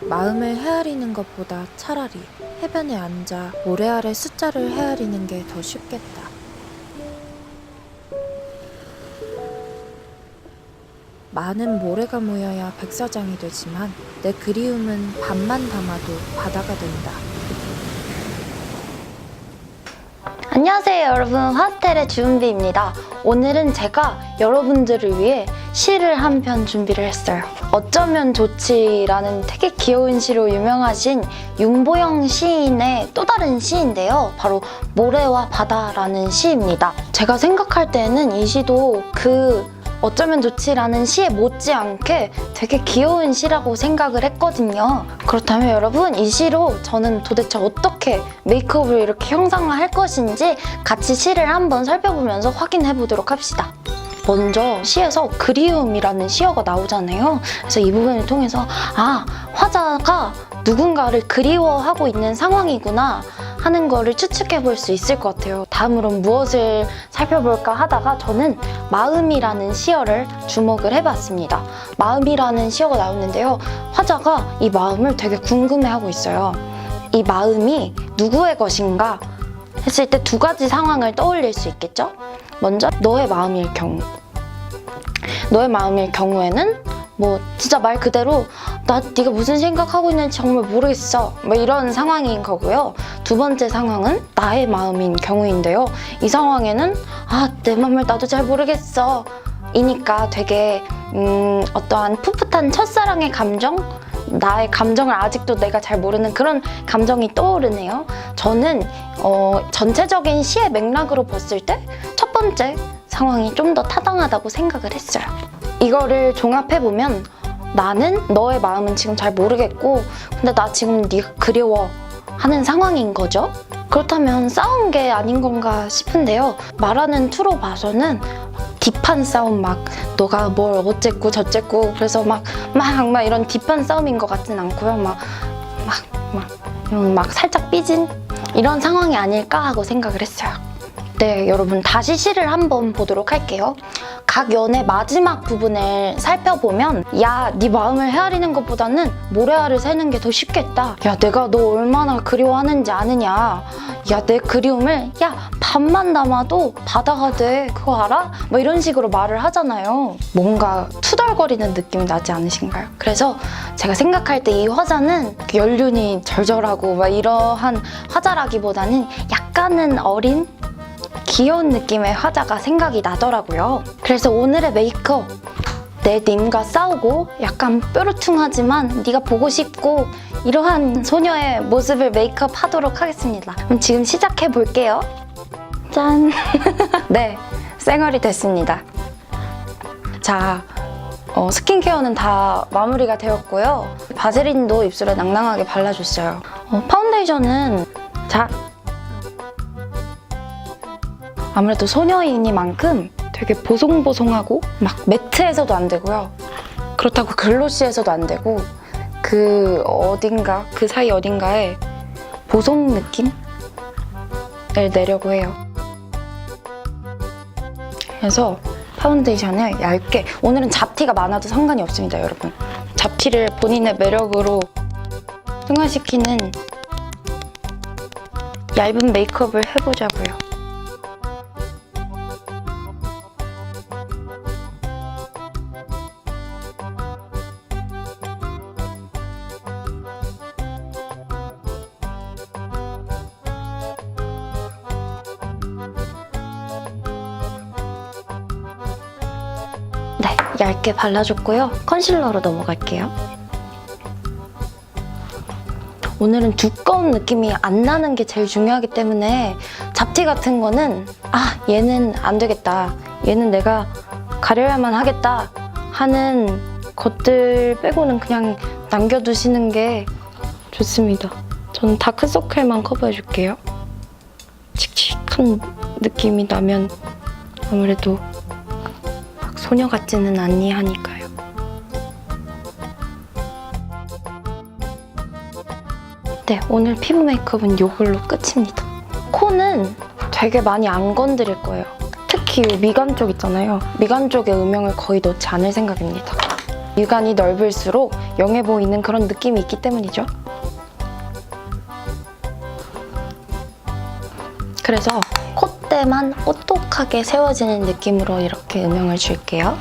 마음을 헤아리는 것보다 차라리 해변에 앉아 모래 아래 숫자를 헤아리는 게 더 쉽겠다. 많은 모래가 모여야 백사장이 되지만 내 그리움은 밤만 담아도 바다가 된다. 안녕하세요 여러분. 화스텔의 주은비입니다. 오늘은 제가 여러분들을 위해 시를 한 편 준비를 했어요. 어쩌면 좋지라는 되게 귀여운 시로 유명하신 윤보영 시인의 또 다른 시인데요. 바로 모래와 바다라는 시입니다. 제가 생각할 때는 이 시도 그 어쩌면 좋지라는 시에 못지않게 되게 귀여운 시라고 생각을 했거든요. 그렇다면 여러분 이 시로 저는 도대체 어떻게 메이크업을 이렇게 형상화할 것인지 같이 시를 한번 살펴보면서 확인해 보도록 합시다. 먼저 시에서 그리움이라는 시어가 나오잖아요. 그래서 이 부분을 통해서 아 화자가 누군가를 그리워하고 있는 상황이구나 하는 거를 추측해 볼 수 있을 것 같아요. 다음으로 무엇을 살펴볼까 하다가 저는 마음이라는 시어를 주목을 해봤습니다. 마음이라는 시어가 나오는데요. 화자가 이 마음을 되게 궁금해하고 있어요. 이 마음이 누구의 것인가 했을 때 두 가지 상황을 떠올릴 수 있겠죠? 먼저 너의 마음일 경우 너의 마음일 경우에는 뭐 진짜 말 그대로 나 네가 무슨 생각하고 있는지 정말 모르겠어. 뭐 이런 상황인 거고요. 두 번째 상황은 나의 마음인 경우인데요. 이 상황에는 아내 마음을 나도 잘 모르겠어. 이니까 되게 음, 어떠한 풋풋한 첫사랑의 감정? 나의 감정을 아직도 내가 잘 모르는 그런 감정이 떠오르네요. 저는 어, 전체적인 시의 맥락으로 봤을 때 첫 번째 상황이 좀 더 타당하다고 생각을 했어요. 이거를 종합해 보면 나는 너의 마음은 지금 잘 모르겠고 근데 나 지금 네가 그리워 하는 상황인 거죠. 그렇다면 싸운 게 아닌 건가 싶은데요. 말하는 투로 봐서는 딥한 싸움 막 너가 뭘 어쨌고 저쨌고 그래서 막막막 이런 딥한 싸움인 것 같진 않고요. 막 막막 음, 막 살짝 삐진 이런 상황이 아닐까 하고 생각을 했어요. 네, 여러분 다시 시를 한번 보도록 할게요. 각 연의 마지막 부분을 살펴보면 야, 네 마음을 헤아리는 것보다는 모래알을 세는 게 더 쉽겠다. 야, 내가 너 얼마나 그리워하는지 아느냐. 야, 내 그리움을 야, 밤만 담아도 바다가 돼. 그거 알아? 뭐 이런 식으로 말을 하잖아요. 뭔가 투덜거리는 느낌이 나지 않으신가요? 그래서 제가 생각할 때 이 화자는 연륜이 절절하고 막 이러한 화자라기보다는 약간은 어린 귀여운 느낌의 화자가 생각이 나더라고요. 그래서 오늘의 메이크업 내 님과 싸우고 약간 뾰루퉁하지만 네가 보고 싶고 이러한 소녀의 모습을 메이크업 하도록 하겠습니다. 그럼 지금 시작해 볼게요. 짠. 네, 쌩얼이 됐습니다. 자, 어, 스킨케어는 다 마무리가 되었고요. 바세린도 입술에 낭낭하게 발라줬어요. 어, 파운데이션은 자 아무래도 소녀이니만큼 되게 보송보송하고 막 매트해서도 안 되고요. 그렇다고 글로시해서도 안 되고 그 어딘가 그 사이 어딘가에 보송 느낌을 내려고 해요. 그래서 파운데이션을 얇게 오늘은 잡티가 많아도 상관이 없습니다, 여러분. 잡티를 본인의 매력으로 승화시키는 얇은 메이크업을 해보자고요. 얇게 발라줬고요. 컨실러로 넘어갈게요. 오늘은 두꺼운 느낌이 안 나는 게 제일 중요하기 때문에 잡티 같은 거는 아 얘는 안 되겠다 얘는 내가 가려야만 하겠다 하는 것들 빼고는 그냥 남겨두시는 게 좋습니다. 저는 다크서클만 커버해줄게요. 칙칙한 느낌이 나면 아무래도 막 소녀 같지는 않니 하니까요. 네, 오늘 피부 메이크업은 이걸로 끝입니다. 코는 되게 많이 안 건드릴 거예요. 특히 이 미간 쪽 있잖아요. 미간 쪽에 음영을 거의 넣지 않을 생각입니다. 유관이 넓을수록 영해 보이는 그런 느낌이 있기 때문이죠. 그래서 콧대만 오똑하게 세워지는 느낌으로 이렇게 음영을 줄게요.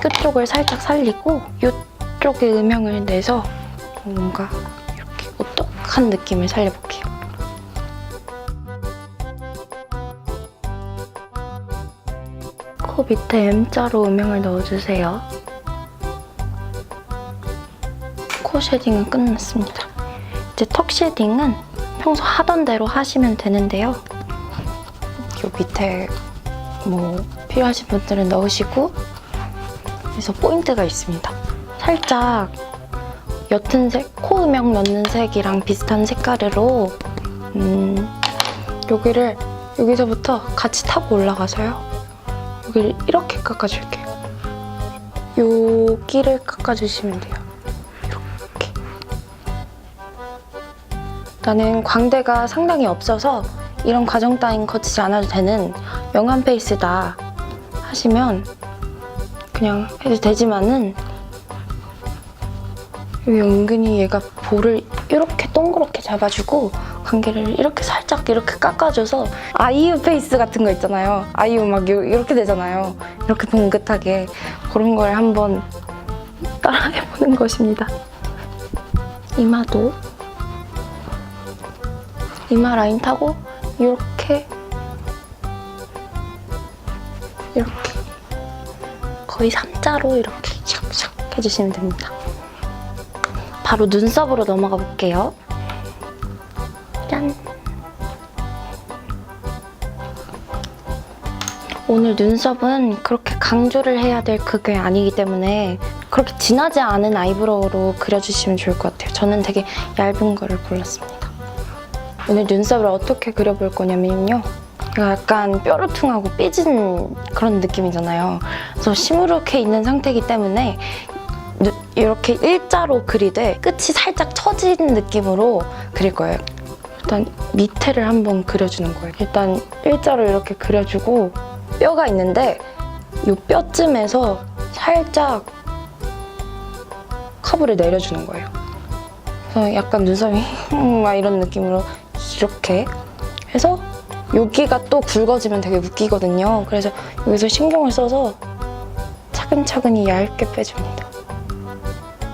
끝쪽을 살짝 살리고 이쪽에 음영을 내서 뭔가 이렇게 오똑한 느낌을 살려볼게요. 밑에 M자로 음영을 넣어주세요. 코 쉐딩은 끝났습니다. 이제 턱 쉐딩은 평소 하던 대로 하시면 되는데요. 요 밑에 뭐 필요하신 분들은 넣으시고 그래서 포인트가 있습니다. 살짝 옅은 색, 코 음영 넣는 색이랑 비슷한 색깔으로 음, 여기를 여기서부터 같이 타고 올라가서요. 여기를 이렇게 깎아줄게요. 여기를 깎아주시면 돼요. 이렇게. 나는 광대가 상당히 없어서 이런 과정 따윈 거치지 않아도 되는 영한 페이스다 하시면 그냥 해도 되지만은 여기 은근히 얘가 볼을 이렇게 동그랗게 잡아주고 관계를 이렇게 살짝 이렇게 깎아줘서 아이유 페이스 같은 거 있잖아요. 아이유 막 요- 이렇게 되잖아요. 이렇게 봉긋하게 그런 걸 한번 따라해보는 것입니다. 이마도 이마 라인 타고 이렇게 이렇게 거의 3자로 이렇게 샥샥 해주시면 됩니다. 바로 눈썹으로 넘어가 볼게요. 오늘 눈썹은 그렇게 강조를 해야 될 그게 아니기 때문에 그렇게 진하지 않은 아이브로우로 그려주시면 좋을 것 같아요. 저는 되게 얇은 거를 골랐습니다. 오늘 눈썹을 어떻게 그려볼 거냐면요. 약간 뾰루퉁하고 삐진 그런 느낌이잖아요. 그래서 시무룩해 있는 상태이기 때문에 누- 이렇게 일자로 그리되 끝이 살짝 처진 느낌으로 그릴 거예요. 일단 밑에를 한번 그려주는 거예요. 일단 일자로 이렇게 그려주고 뼈가 있는데 이 뼈쯤에서 살짝 커브를 내려주는 거예요. 그래서 약간 눈썹이 막 이런 느낌으로 이렇게 해서 여기가 또 굵어지면 되게 웃기거든요. 그래서 여기서 신경을 써서 차근차근히 얇게 빼줍니다.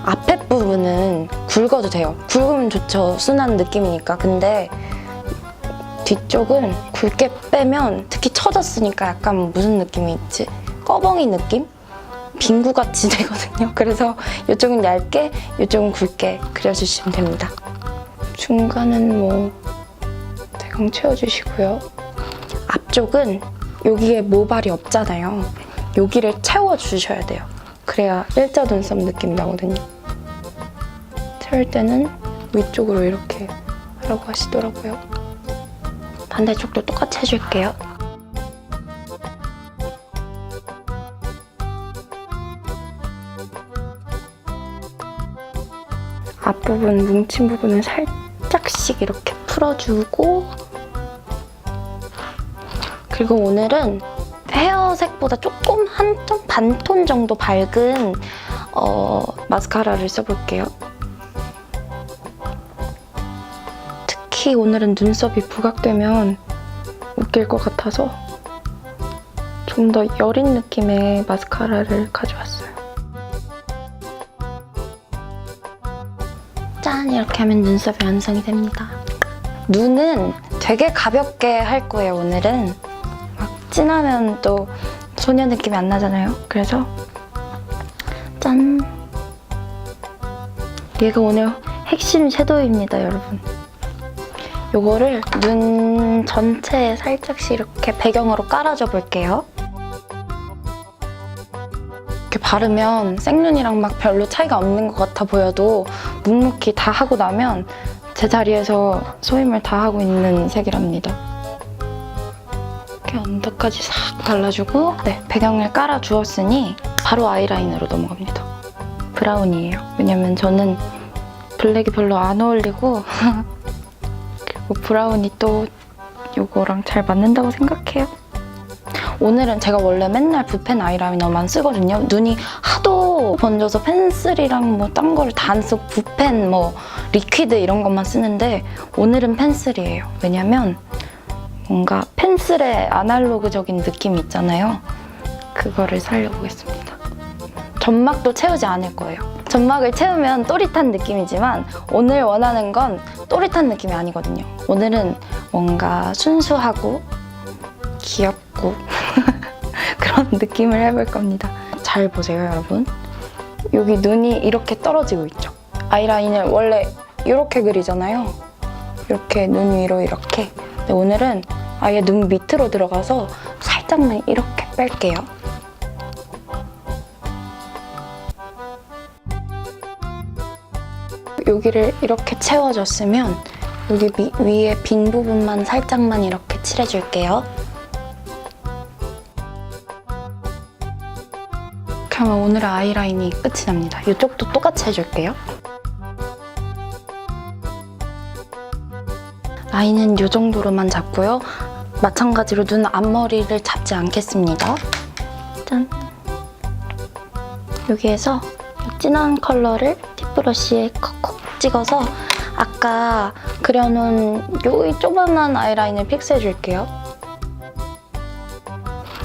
앞에 부분은 굵어도 돼요. 굵으면 좋죠. 순한 느낌이니까. 근데 뒤쪽은 굵게 빼면 특히 처졌으니까 약간 무슨 느낌이 있지? 꺼벙이 느낌? 빙구같이 되거든요. 그래서 이쪽은 얇게, 이쪽은 굵게 그려주시면 됩니다. 중간은 뭐 대강 채워주시고요. 앞쪽은 여기에 모발이 없잖아요. 여기를 채워주셔야 돼요. 그래야 일자 눈썹 느낌 나거든요. 채울 때는 위쪽으로 이렇게 하라고 하시더라고요. 반대쪽도 똑같이 해줄게요. 앞부분 뭉친 부분을 살짝씩 이렇게 풀어주고 그리고 오늘은 헤어색보다 조금 한 톤 반 톤 정도 밝은 어, 마스카라를 써볼게요. 특히 오늘은 눈썹이 부각되면 웃길 것 같아서 좀 더 여린 느낌의 마스카라를 가져왔어요. 짠! 이렇게 하면 눈썹이 완성이 됩니다. 눈은 되게 가볍게 할 거예요, 오늘은. 막 진하면 또 소녀 느낌이 안 나잖아요. 그래서 짠! 얘가 오늘 핵심 섀도우입니다, 여러분. 요거를 눈 전체에 살짝씩 이렇게 배경으로 깔아줘 볼게요. 이렇게 바르면 생눈이랑 막 별로 차이가 없는 것 같아 보여도 묵묵히 다 하고 나면 제 자리에서 소임을 다 하고 있는 색이랍니다. 이렇게 언더까지 싹 발라주고 네, 배경을 깔아주었으니 바로 아이라인으로 넘어갑니다. 브라운이에요. 왜냐면 저는 블랙이 별로 안 어울리고 그리고 브라운이 또 요거랑 잘 맞는다고 생각해요. 오늘은 제가 원래 맨날 붓펜 아이라이너만 쓰거든요. 눈이 하도 번져서 펜슬이랑 뭐 딴 거를 다 안 쓰고 붓펜 뭐 리퀴드 이런 것만 쓰는데 오늘은 펜슬이에요. 왜냐면 뭔가 펜슬의 아날로그적인 느낌 있잖아요. 그거를 살려보겠습니다. 점막도 채우지 않을 거예요. 점막을 채우면 또릿한 느낌이지만 오늘 원하는 건 또릿한 느낌이 아니거든요. 오늘은 뭔가 순수하고 귀엽고 그런 느낌을 해볼 겁니다. 잘 보세요, 여러분. 여기 눈이 이렇게 떨어지고 있죠. 아이라인을 원래 이렇게 그리잖아요. 이렇게 눈 위로 이렇게. 근데 오늘은 아예 눈 밑으로 들어가서 살짝만 이렇게 뺄게요. 여기를 이렇게 채워줬으면 여기 위, 위에 빈 부분만 살짝만 이렇게 칠해줄게요. 하면 오늘의 아이라인이 끝이 납니다. 이쪽도 똑같이 해줄게요. 라인은 이 정도로만 잡고요. 마찬가지로 눈 앞머리를 잡지 않겠습니다. 짠. 여기에서 이 진한 컬러를 팁브러쉬에 콕콕 찍어서 아까 그려놓은 요 조그만한 아이라인을 픽스해줄게요.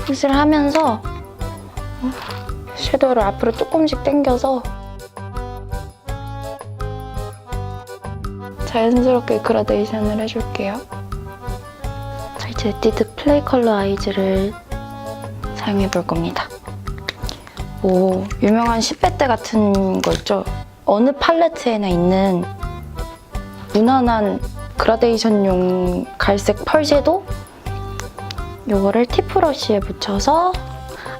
픽스를 하면서 섀도우를 앞으로 조금씩 당겨서 자연스럽게 그라데이션을 해줄게요. 자, 이제 디드 플레이 컬러 아이즈를 사용해 볼 겁니다. 뭐 유명한 10배 때 같은 거 있죠? 어느 팔레트에나 있는 무난한 그라데이션용 갈색 펄 섀도우 요거를 팁브러쉬에 묻혀서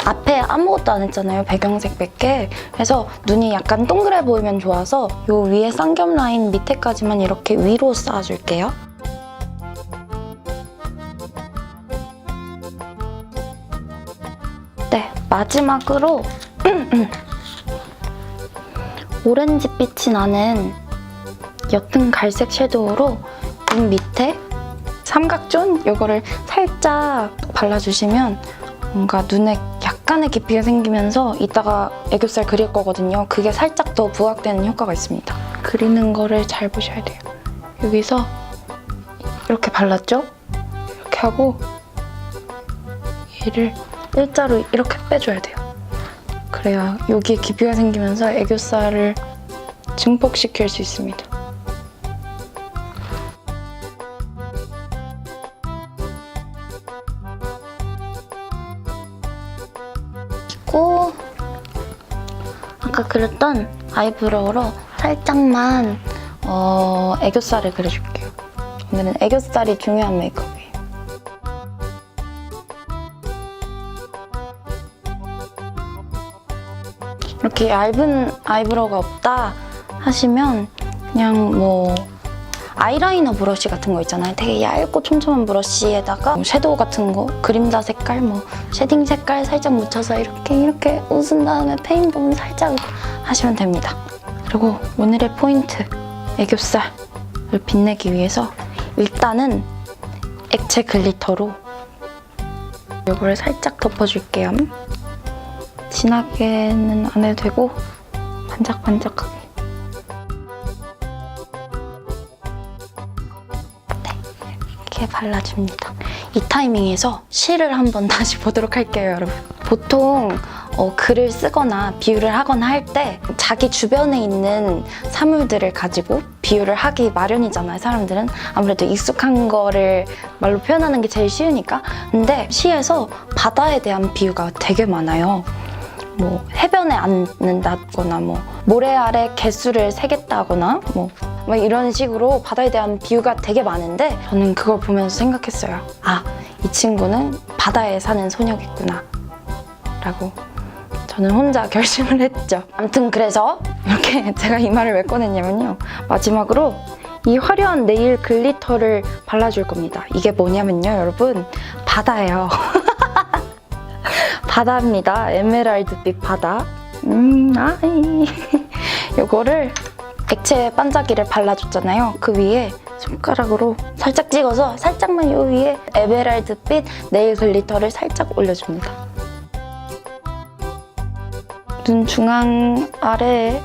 앞에 아무것도 안 했잖아요. 배경색밖에. 그래서 눈이 약간 동그래 보이면 좋아서 요 위에 쌍겹 라인 밑에까지만 이렇게 위로 쌓아줄게요. 네, 마지막으로 오렌지 빛이 나는 옅은 갈색 섀도우로 눈 밑에 삼각존 요거를 살짝 발라주시면 뭔가 눈에 약간의 깊이가 생기면서 이따가 애교살 그릴 거거든요. 그게 살짝 더 부각되는 효과가 있습니다. 그리는 거를 잘 보셔야 돼요. 여기서 이렇게 발랐죠? 이렇게 하고 얘를 일자로 이렇게 빼줘야 돼요. 그래야 여기에 깊이가 생기면서 애교살을 증폭시킬 수 있습니다. 그리고 아까 그렸던 아이브로우로 살짝만 어, 애교살을 그려줄게요. 오늘은 애교살이 중요한 메이크업 이렇게 얇은 아이브로우가 없다 하시면 그냥 뭐 아이라이너 브러쉬 같은 거 있잖아요. 되게 얇고 촘촘한 브러쉬에다가 뭐 섀도우 같은 거, 그림자 색깔, 뭐 쉐딩 색깔 살짝 묻혀서 이렇게 이렇게 웃은 다음에 페인 부분 살짝 하시면 됩니다. 그리고 오늘의 포인트, 애교살을 빛내기 위해서 일단은 액체 글리터로 이거를 살짝 덮어줄게요. 진하게는 안 해도 되고 반짝반짝하게. 이렇게 발라줍니다. 이 타이밍에서 시를 한번 다시 보도록 할게요, 여러분. 보통 어, 글을 쓰거나 비유를 하거나 할 때 자기 주변에 있는 사물들을 가지고 비유를 하기 마련이잖아요, 사람들은. 아무래도 익숙한 거를 말로 표현하는 게 제일 쉬우니까. 근데 시에서 바다에 대한 비유가 되게 많아요. 뭐 해변에 앉는다거나 뭐 모래 아래 개수를 세겠다거나 뭐, 뭐 이런 식으로 바다에 대한 비유가 되게 많은데 저는 그걸 보면서 생각했어요. 아, 이 친구는 바다에 사는 소녀겠구나. 라고 저는 혼자 결심을 했죠. 아무튼 그래서 이렇게 제가 이 말을 왜 꺼냈냐면요. 마지막으로 이 화려한 네일 글리터를 발라줄 겁니다. 이게 뭐냐면요, 여러분. 바다예요. 바다입니다. 에메랄드빛 바다. 음, 아이. 요거를 액체 반짝이를 발라줬잖아요. 그 위에 손가락으로 살짝 찍어서 살짝만 요 위에 에메랄드빛 네일 글리터를 살짝 올려줍니다. 눈 중앙 아래에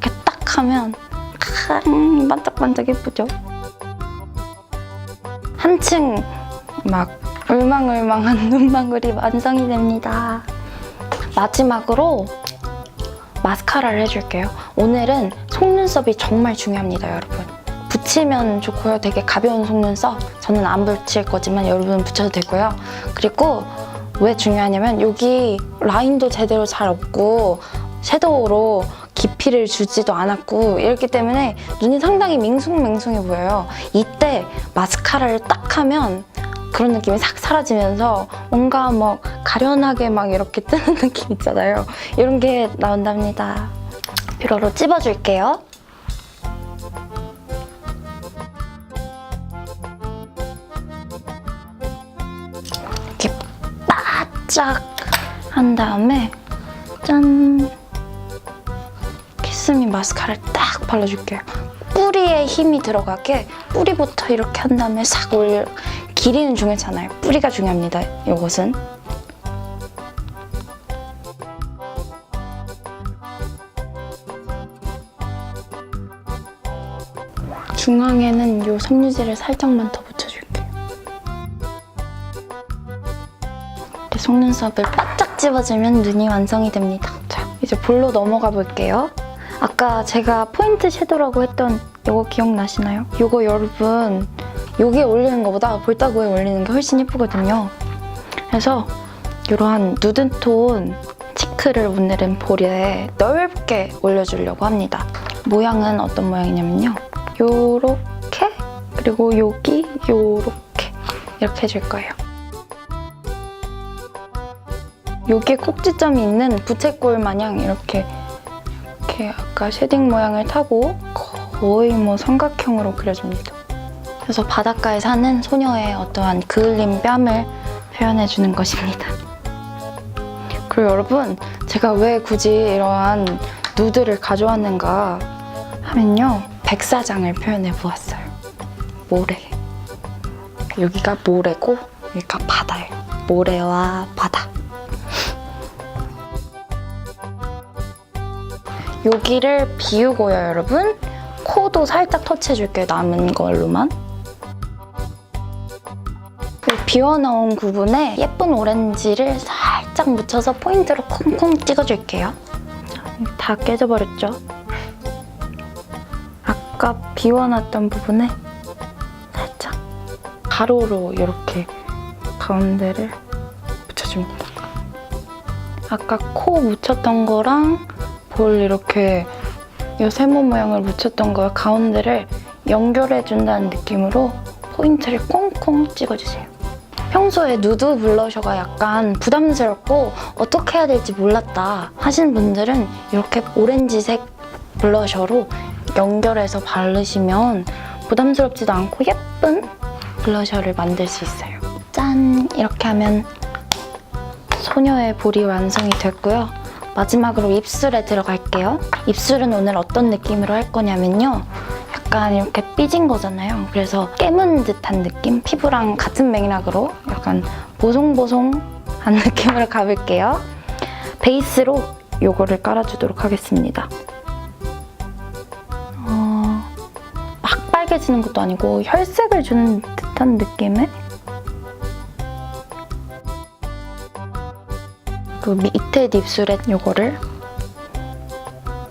이렇게 딱 하면 캉 반짝반짝 예쁘죠? 한층 막 울망울망한 눈망울이 완성이 됩니다. 마지막으로 마스카라를 해줄게요. 오늘은 속눈썹이 정말 중요합니다, 여러분. 붙이면 좋고요. 되게 가벼운 속눈썹. 저는 안 붙일 거지만 여러분 붙여도 되고요. 그리고 왜 중요하냐면 여기 라인도 제대로 잘 없고 섀도우로 깊이를 주지도 않았고 이렇기 때문에 눈이 상당히 밍숭맹숭해 보여요. 이때 마스카라를 딱 하면 그런 느낌이 싹 사라지면서 뭔가 막 가련하게 막 이렇게 뜨는 느낌 있잖아요. 이런 게 나온답니다. 뷰러로 찝어줄게요. 이렇게 바짝 한 다음에 짠! 키스미 마스카라를 딱 발라줄게요. 뿌리에 힘이 들어가게 뿌리부터 이렇게 한 다음에 싹 올려 길이는 중요하잖아요. 뿌리가 중요합니다. 이것은 중앙에는 이 섬유질을 살짝만 더 붙여줄게요. 이렇게 속눈썹을 바짝 집어주면 눈이 완성이 됩니다. 자, 이제 볼로 넘어가 볼게요. 아까 제가 포인트 섀도우라고 했던 이거 기억나시나요? 이거 여러분 여기에 올리는 것보다 볼따구에 올리는 게 훨씬 예쁘거든요. 그래서 이러한 누드톤 치크를 오늘은 볼에 넓게 올려주려고 합니다. 모양은 어떤 모양이냐면요. 요렇게 그리고 여기 요렇게 이렇게 해줄 거예요. 여기에 꼭지점이 있는 부채꼴 마냥 이렇게 이렇게 아까 쉐딩 모양을 타고 거의 뭐 삼각형으로 그려줍니다. 그래서 바닷가에 사는 소녀의 어떠한 그을린 뺨을 표현해 주는 것입니다. 그리고 여러분, 제가 왜 굳이 이러한 누드를 가져왔는가 하면요. 백사장을 표현해 보았어요. 모래. 여기가 모래고, 여기가 바다예요. 모래와 바다. 여기를 비우고요, 여러분. 코도 살짝 터치해줄게요, 남은 걸로만. 그 비워놓은 부분에 예쁜 오렌지를 살짝 묻혀서 포인트로 콩콩 찍어줄게요. 자, 다 깨져버렸죠? 아까 비워놨던 부분에 살짝 가로로 이렇게 가운데를 붙여줍니다. 아까 코 묻혔던 거랑 볼 이렇게 이 세모 모양을 묻혔던 거 가운데를 연결해준다는 느낌으로 포인트를 꽁꽁 찍어주세요. 평소에 누드 블러셔가 약간 부담스럽고 어떻게 해야 될지 몰랐다 하시는 분들은 이렇게 오렌지색 블러셔로 연결해서 바르시면 부담스럽지도 않고 예쁜 블러셔를 만들 수 있어요. 짠! 이렇게 하면 소녀의 볼이 완성이 됐고요. 마지막으로 입술에 들어갈게요. 입술은 오늘 어떤 느낌으로 할 거냐면요. 약간 이렇게 삐진 거잖아요. 그래서 깨문 듯한 느낌? 피부랑 같은 맥락으로 약간 보송보송한 느낌으로 가볼게요. 베이스로 요거를 깔아주도록 하겠습니다. 어, 막 빨개지는 것도 아니고 혈색을 주는 듯한 느낌의 그 밑에 입술에 요거를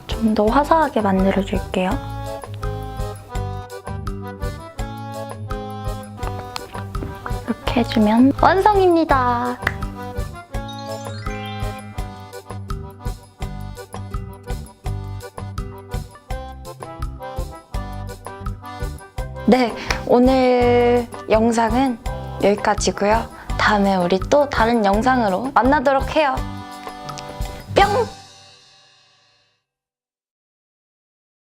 좀 더 화사하게 만들어 줄게요. 해주면 완성입니다. 네, 오늘 영상은 여기까지고요. 다음에 우리 또 다른 영상으로 만나도록 해요. 뿅!